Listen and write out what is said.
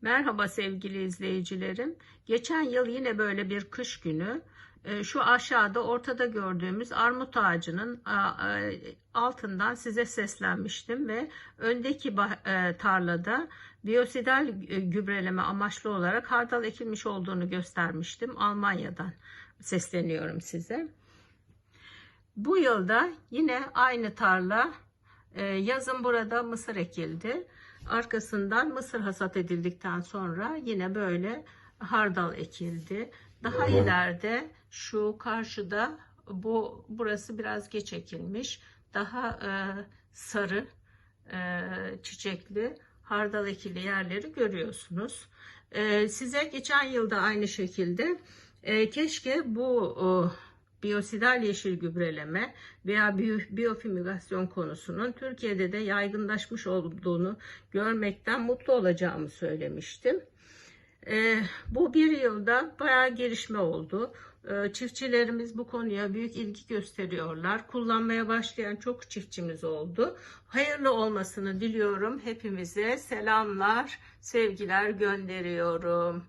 Merhaba sevgili izleyicilerim. Geçen yıl yine böyle bir kış günü e, şu aşağıda ortada gördüğümüz armut ağacının altından size seslenmiştim ve öndeki e, tarlada biyosidal e, gübreleme amaçlı olarak hardal ekilmiş olduğunu göstermiştim. Almanya'dan sesleniyorum size. Bu yılda yine aynı tarla yazın burada mısır ekildi. Arkasından mısır hasat edildikten sonra yine böyle hardal ekildi. Daha ileride şu karşıda bu burası biraz geç ekilmiş. Daha e, sarı e, çiçekli hardal ekili yerleri görüyorsunuz. E, size geçen yılda aynı şekilde e, keşke bu e, biyosidal yeşil gübreleme veya biyo- biyofümügasyon konusunun Türkiye'de de yaygınlaşmış olduğunu görmekten mutlu olacağımı söylemiştim. Ee, bu bir yılda bayağı gelişme oldu. Ee, çiftçilerimiz bu konuya büyük ilgi gösteriyorlar. Kullanmaya başlayan çok çiftçimiz oldu. Hayırlı olmasını diliyorum. Hepimize selamlar, sevgiler gönderiyorum.